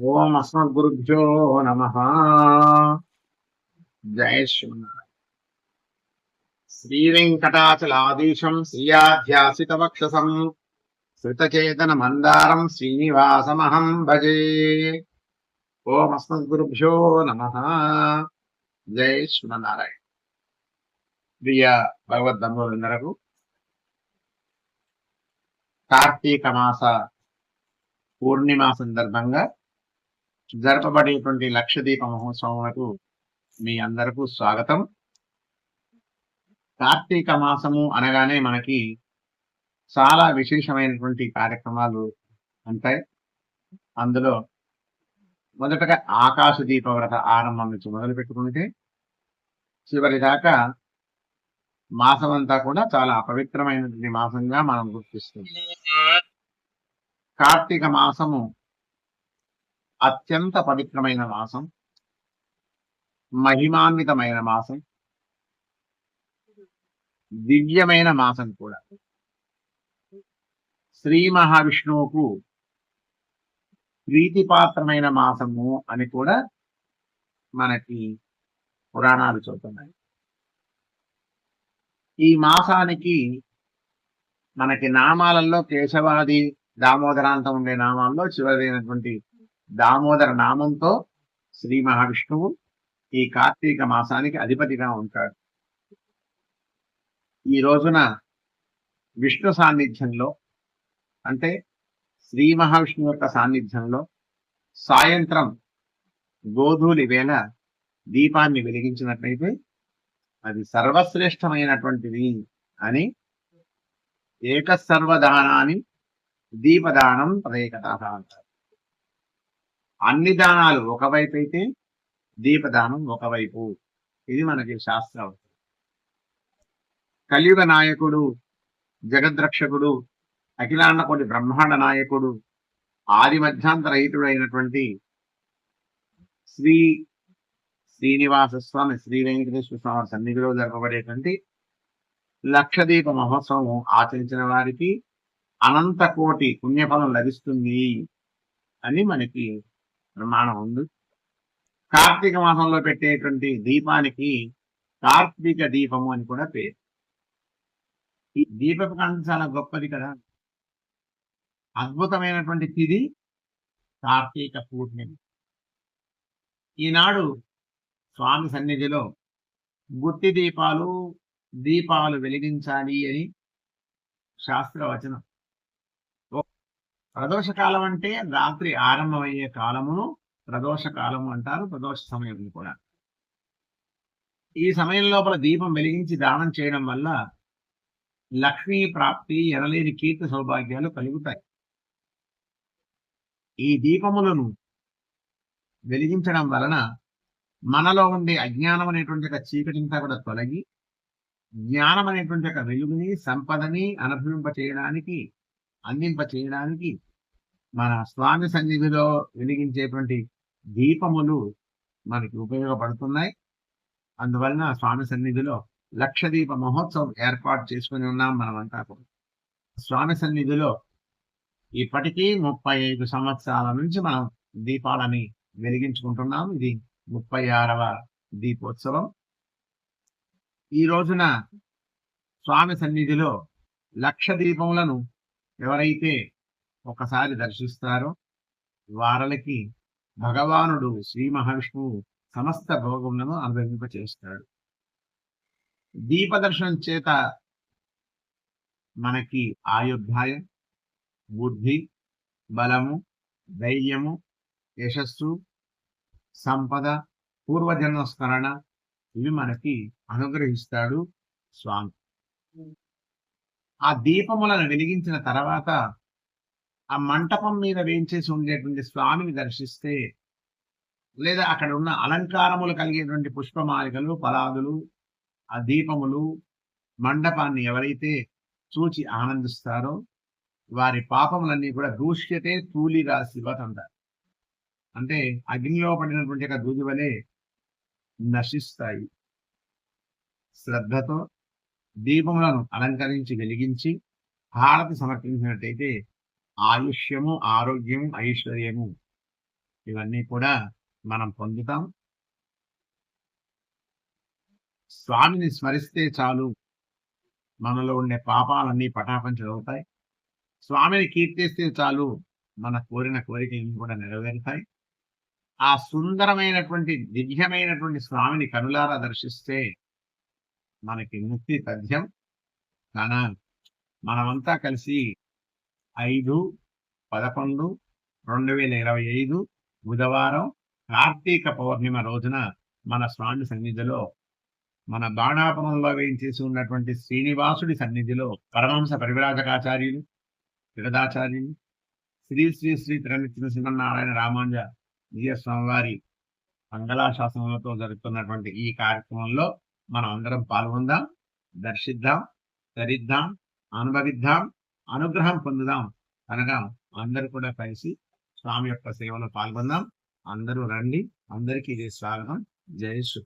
ఓం అస్మద్గురుభ్యో నమ. జయ శ్రీమన్నారాయణ. శ్రీవెంకటాచలాదీశం శ్రీయాధ్యాసిత వక్షసం మందారం శ్రీనివాసమహం భజే. ఓం అస్మద్గురుభ్యో నమ. జయ శ్రీమన్నారాయణ. ప్రియ భగవద్బంధువులందరకు కార్తీక మాస పూర్ణిమ సందర్భంగా జరపబడేటువంటి లక్షదీప మహోత్సవములకు మీ అందరకు స్వాగతం. కార్తీక మాసము అనగానే మనకి చాలా విశేషమైనటువంటి కార్యక్రమాలు ఉంటాయి. అందులో మొదటగా ఆకాశ దీపవ్రత ఆరంభం నుంచి మొదలు పెట్టుకుంటే చివరి దాకా మాసం అంతా కూడా చాలా అపవిత్రమైనటువంటి మాసంగా మనం గుర్తిస్తుంది కార్తీక మాసము అత్యంత పవిత్రమైన మాసం మహిమాన్వితమైన మాసం దివ్యమైన మాసం కూడా. శ్రీ మహావిష్ణువుకు ప్రీతిపాత్రమైన మాసము అని కూడా మనకి పురాణాలు చెబుతున్నాయి. ఈ మాసానికి మనకి నామాలలో కేశవాది దామోదరాంతం ఉండే నామాల్లో చివరైనటువంటి దామోదర నామంతో శ్రీ మహావిష్ణువు ఈ కార్తీక మాసానికి అధిపతిగా ఉంటాడు. ఈ రోజున విష్ణు సాన్నిధ్యంలో అంటే శ్రీ మహావిష్ణువు యొక్క సాన్నిధ్యంలో సాయంత్రం గోధూలి వేళ దీపాన్ని వెలిగించినట్లయితే అది సర్వశ్రేష్టమైనటువంటిది అని ఏకసర్వదానాన్ని దీపదానం ప్రదేకత అంటారు. అన్ని దానాలు ఒకవైపు అయితే దీపదానం ఒకవైపు. ఇది మనకి శాస్త్రం కలియుగ నాయకుడు జగద్రక్షకుడు అఖిలాండ కోటి బ్రహ్మాండ నాయకుడు ఆది మధ్యాంతరహితుడైనటువంటి శ్రీ శ్రీనివాస స్వామి శ్రీ వెంకటేశ్వర స్వామి సన్నిధిలో జరపబడేటువంటి లక్షదీప మహోత్సవం ఆచరించిన వారికి అనంత కోటి పుణ్యఫలం లభిస్తుంది అని మనకి ప్రమాణం ఉంది. కార్తీక మాసంలో పెట్టేటువంటి దీపానికి కార్తీక దీపము అని కూడా పేరు. ఈ దీపపు కాంతి చాలా గొప్పది కదా. అద్భుతమైనటువంటి తిది కార్తీక పూర్ణిమ. ఈనాడు స్వామి సన్నిధిలో గుత్తి దీపాలు దీపాలు వెలిగించాలి అని శాస్త్రవచనం. ప్రదోష కాలం అంటే రాత్రి ఆరంభమయ్యే కాలమును ప్రదోష కాలము అంటారు ప్రదోష సమయం కూడా. ఈ సమయం లోపల దీపం వెలిగించి దానం చేయడం వల్ల లక్ష్మీ ప్రాప్తి ఎనలేని కీర్తి సౌభాగ్యాలు కలుగుతాయి. ఈ దీపములను వెలిగించడం వలన మనలో ఉండే అజ్ఞానం అనేటువంటి ఒక చీకటింతా కూడా తొలగి జ్ఞానం అనేటువంటి ఒక వెలుగుని సంపదని అనుభవింప చేయడానికి అందింప చేయడానికి మన స్వామి సన్నిధిలో వెలిగించేటువంటి దీపములు మనకి ఉపయోగపడుతున్నాయి. అందువలన స్వామి సన్నిధిలో లక్ష దీప మహోత్సవం ఏర్పాటు చేసుకుని ఉన్నాం మనమంతా కూడా. స్వామి సన్నిధిలో ఇప్పటికీ ముప్పై ఐదు సంవత్సరాల నుంచి మనం దీపాలని వెలిగించుకుంటున్నాం ఇది ముప్పై ఆరవ దీపోత్సవం. ఈ రోజున స్వామి సన్నిధిలో లక్ష దీపములను ఎవరైతే ఒకసారి దర్శిస్తారో వారలకి భగవానుడు శ్రీ మహావిష్ణువు సమస్త భోగములను అనుభవింపచేస్తాడు. దీపదర్శనం చేత మనకి ఆయుర్ధాయం బుద్ధి బలము ధైర్యము యశస్సు సంపద పూర్వజన్మ స్మరణ ఇవి మనకి అనుగ్రహిస్తాడు స్వామి. ఆ దీపములను వెలిగించిన తర్వాత ఆ మంటపం మీద వేయించేసి ఉండేటువంటి స్వామిని దర్శిస్తే లేదా అక్కడ ఉన్న అలంకారములు కలిగేటువంటి పుష్పమాలికలు ఫలాదులు ఆ దీపములు మండపాన్ని ఎవరైతే చూచి ఆనందిస్తారో వారి పాపములన్నీ కూడా దూష్యతే తూలిగా శివత్ అంటారు అంటే అగ్నిలో పడినటువంటి యొక్క దూది నశిస్తాయి. శ్రద్ధతో దీపములను అలంకరించి వెలిగించి హారతి సమర్పించినట్టయితే ఆయుష్యము ఆరోగ్యము ఐశ్వర్యము ఇవన్నీ కూడా మనం పొందుతాం. స్వామిని స్మరిస్తే చాలు. మనలో ఉండే పాపాలన్నీ పటాపంచలవుతాయి స్వామిని కీర్తిస్తే చాలు మన కోరిన కోరికలు కూడా నెరవేరుతాయి. ఆ సుందరమైనటువంటి దివ్యమైనటువంటి స్వామిని కనులారా దర్శిస్తే మనకి ముక్తి తథ్యం కాన మనమంతా కలిసి ఐదు పదకొండు రెండు వేల ఇరవై ఐదు బుధవారం కార్తీక పౌర్ణిమ రోజున మన స్వామి సన్నిధిలో మన బాణాపురంలో వేయించేసి ఉన్నటువంటి శ్రీనివాసుడి సన్నిధిలో పరమహంస పరివిరాజకాచార్యులు జగదాచార్యులు శ్రీ శ్రీ శ్రీ తిరమిత్ర సింహనారాయణ రామాంజ విజయ స్వామివారి జరుగుతున్నటువంటి ఈ కార్యక్రమంలో మనం అందరం పాల్గొందాం దర్శిద్దాం ధరిద్దాం అనుభవిద్దాం అనుగ్రహం పొందుదాం అనగా అందరూ కూడా కలిసి స్వామి యొక్క సేవలో పాల్గొందాం. అందరూ రండి. అందరికీ ఇది స్వాగతం. జై శ్రీ